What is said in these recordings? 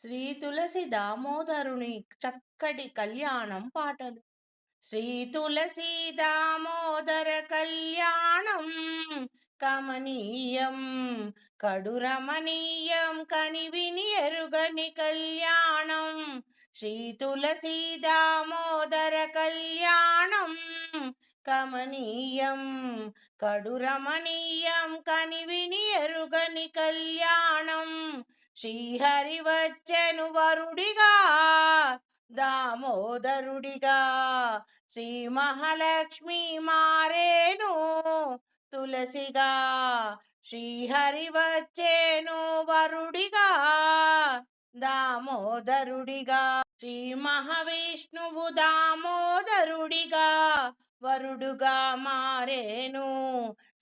శ్రీ తులసి దామోదరుని చక్కటి కళ్యాణం పాటలు. శ్రీ తులసి దామోదర కళ్యాణం కమనీయం కడురమణీయం కనివిని ఎరుగని కళ్యాణం. శ్రీ తులసి దామోదర కళ్యాణం కమనీయం కడురమణీయం కనివిని ఎరుగని కళ్యాణం. శ్రీహరి వచ్చెను వరుడిగా దామోదరుడిగా శ్రీ మహాలక్ష్మి మారేను తులసిగా శ్రీహరి వచ్చేను వరుడిగా దామోదరుడిగా శ్రీ మహావిష్ణువు దామోదరుడిగా వరుడుగా మారేను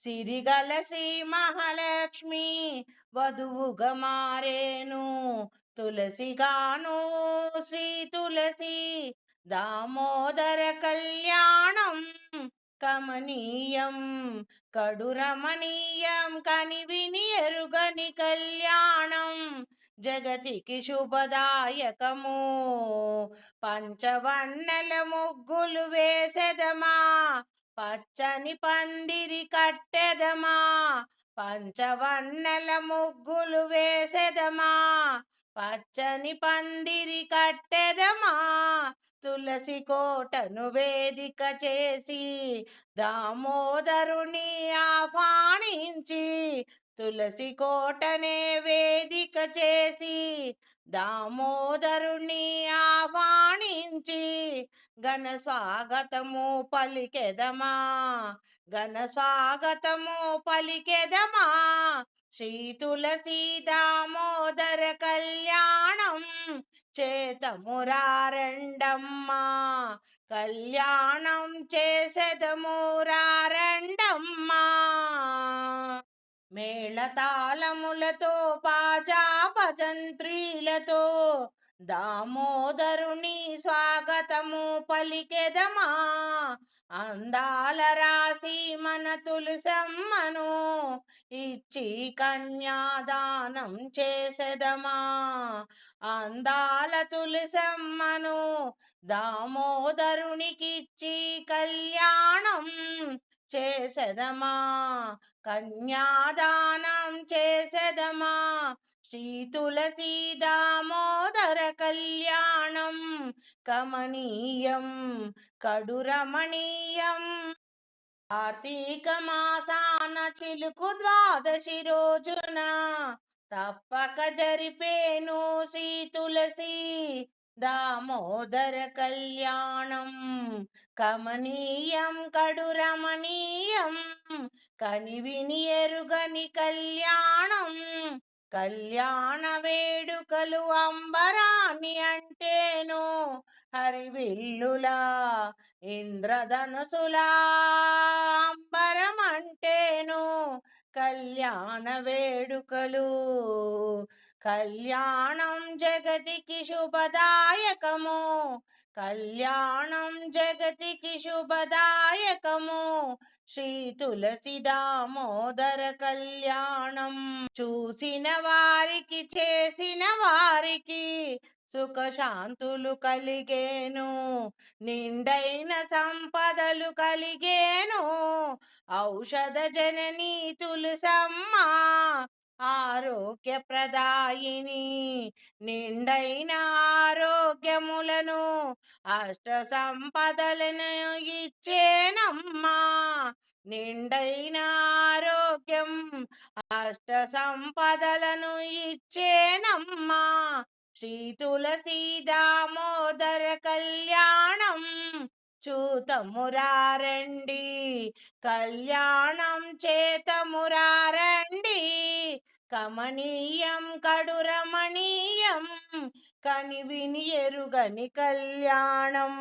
సిరిగల శ్రీ మహాలక్ష్మి వధువుగా మారేను. తులసిగాను శ్రీ తులసి దామోదర కళ్యాణం కమనీయం కడురమణీయం కనివిని ఎరుగని కళ్యాణం జగతికి శుభదాయకము. పంచవన్నెల ముగ్గులు వేసెదమా పచ్చని పందిరి కట్టెదమా? పంచవన్నెల ముగ్గులు వేసెదమా? పచ్చని పందిరి కట్టెదమా? తులసి కోటను వేదిక చేసి దామోదరుని ఆహ్వానించి తులసి కోటనే వేదిక చేసి దామోదరుని ఆహ్వానించి ఘన స్వాగతము పలికెదమా? ఘన స్వాగతము పలికెదమా? శ్రీ తులసీ దామోదర కళ్యాణం చేతమురారండమ్మా. కళ్యాణం చేసెదమురారండమ్మా. మేళతాళములతో పాజా భజంత్రీలతో దామోదరుని స్వాగతము పలికెదమా? అందాల రాశి మన తులసమ్మను ఇచ్చి కన్యాదానం చేసెదమా? అందాల తులసమ్మను దామోదరునికిచ్చి కళ్యాణం చేసెదమా? కన్యాదానం చేసెదమా? శ్రీ తులసీ దామోదర కళ్యాణం కమనీయం కడురమణీయం. కార్తీక మాసాన చిలుకు ద్వాదశి రోజున తప్పక జరిపేను శ్రీ తులసి దామోదర కళ్యాణం. కమనీయం కడురమణీయం కనివిని ఎరుగని కళ్యాణం. కళ్యాణ వేడుకలు అంబరాని అంటేను హరివిల్లులా ఇంద్రధనుసులా అంబరం అంటేను కళ్యాణ వేడుకలు. కళ్యాణం జగతికి శుభదాయకము కళ్యాణం జగతికి శుభదాయకము శ్రీ తులసి దామోదర కళ్యాణం. చూసిన వారికి చేసిన వారికి సుఖశాంతులు కలిగేను. నిండైన సంపదలు కలిగేను. ఔషధ జననీ తులసమ్మ ఆరోగ్య ప్రదాయిని నిండైన ఆరోగ్యములను అష్ట సంపదలను ఇచ్చేనమ్మా. నిండైన ఆరోగ్యం అష్ట సంపదలను ఇచ్చేనమ్మా. శ్రీ తులసీ దామోదర కళ్యాణం చూతమురారండి. కళ్యాణం చేతమురారండి. కమనీయం కడురమణీయం కనివిని ఎరుగని కళ్యాణం.